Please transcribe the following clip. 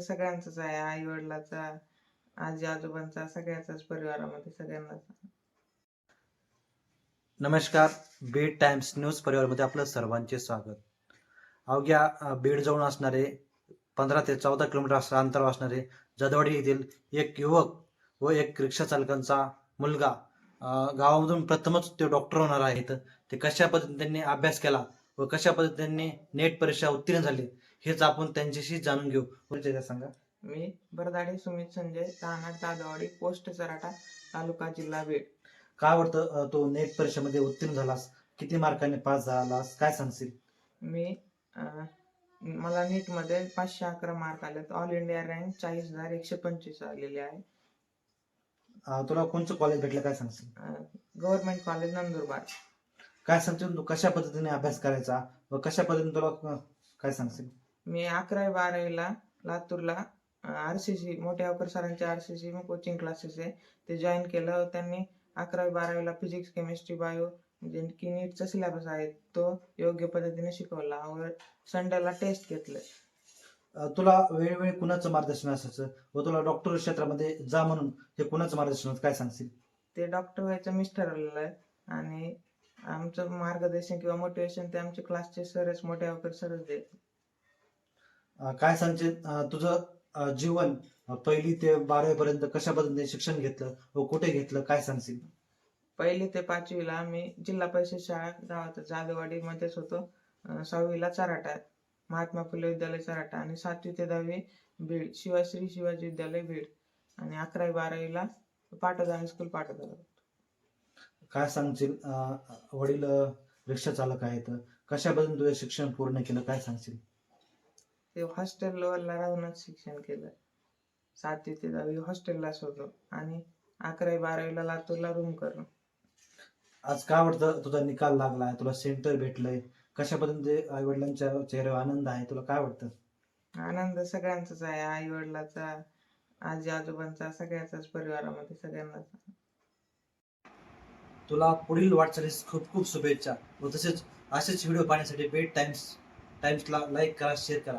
सगळ्यांचाच आहे. आई वडिलाचा आजी आजोबांचा सगळ्याचाच परिवारामध्ये सगळ्यांनाच. नमस्कार. बीड टाइम्स न्यूज परिवारमध्ये आपलं सर्वांचे स्वागत. अवघ्या बीड जवळ असणारे पंधरा ते चौदा किलोमीटर असं अंतर असणारे जदवाडी येथील एक युवक व एक रिक्षा चालकांचा मुलगा गावामधून प्रथमच ते डॉक्टर होणार आहेत. ते कशा पद्धतीने त्यांनी अभ्यास केला व कशा पद्धतीने नेट परीक्षा उत्तीर्ण झाली? हेच आपण त्यांच्याशी जाणून घेऊ. परिचय सांगा. मी बरदाडे सुमित संजय राहणार दादवाडी पोस्ट सराटा तालुका जिल्हा बीड. काय वाटतं अ, तो नेट परीक्षेमध्ये उत्तीर्ण झालास? किती मार्काने पास झालास? काय सांगशील? मी अं, मला नीटमध्ये पाचशे अकरा मार्क आलेत. ऑल इंडिया रँक चाळीस हजार एकशे पंचवीस आलेले आहे. अ, तुला कोणचं कॉलेज भेटलं? काय सांगशील? Government college Nandurbar. काय सांगशील? तू कशा पद्धतीने अभ्यास करायचा? व कशा पद्धतीने तुला अ, काय सांगशील? मी अकरावी बारावीला लातूरला आर सी सी मोठ्या अवकर सरांचे R C C coaching classes आहे. ते जॉईन केलं. त्यांनी अकरावी बारावीला फिजिक्स केमिस्ट्री बायो म्हणजे की नीटचा सिलेबस आहे. तो योग्य पद्धतीने शिकवला. व संडेला टेस्ट घेतलं. तुला वेळोवेळी कुणाचं मार्गदर्शन असायचं? व तुला डॉक्टर क्षेत्रामध्ये जा म्हणून हे कुणाचं मार्गदर्शन होतं? काय सांगशील? ते डॉक्टर व्हायचं मिस्टर आलेलं आहे. आणि आमचं मार्गदर्शन किंवा मोटिवेशन ते आमचे क्लासचे सरच मोठ्या अवकर सरच देत काय अ, तुझं जीवन पहिली ते बारावी पर्यंत कशा पद्धतीने शिक्षण घेतलं? व कुठे घेतलं? काय सांगशील? पहिली ते पाचवीला मी जिल्हा परिषद शाळा गावात जादेवाडी मध्येच होतो. सहावीला चराटा महात्मा फुले विद्यालय चराटा आणि सातवी ते दहावी बीड शिवाश्री शिवाजी विद्यालय बीड आणि अकरावी बारावीला पाटोदा स्कूल पाटोदा काय सांगशील? वडील रिक्षा चालक आहेत. कशा पद्धतीने तुझं शिक्षण पूर्ण केलं? काय सांगशील? ते हॉस्टेल लेवलला राहूनच शिक्षण केलं. सातवी ते दहावी हॉस्टेललाच होतो आणि अकरावी बारावीला लातूरला रूम करून. आज काय वाटतं? तुझा निकाल लागलाय? तुला सेंटर भेटलंय. कशा पद्धतीने आई वडिलांच्या चेहऱ्यावर आनंद आहे? तुला काय वाटतं? आनंद सगळ्यांचाच आहे. आई वडिलाचा आजी आजोबांचा सगळ्याचाच परिवारामध्ये सगळ्यांनाच. तुला पुढील वाटचालीस खूप खूप शुभेच्छा. व तसेच असेच व्हिडिओ पाहण्यासाठी बेट टाइम्स टाइम्सला लाईक करा शेअर करा.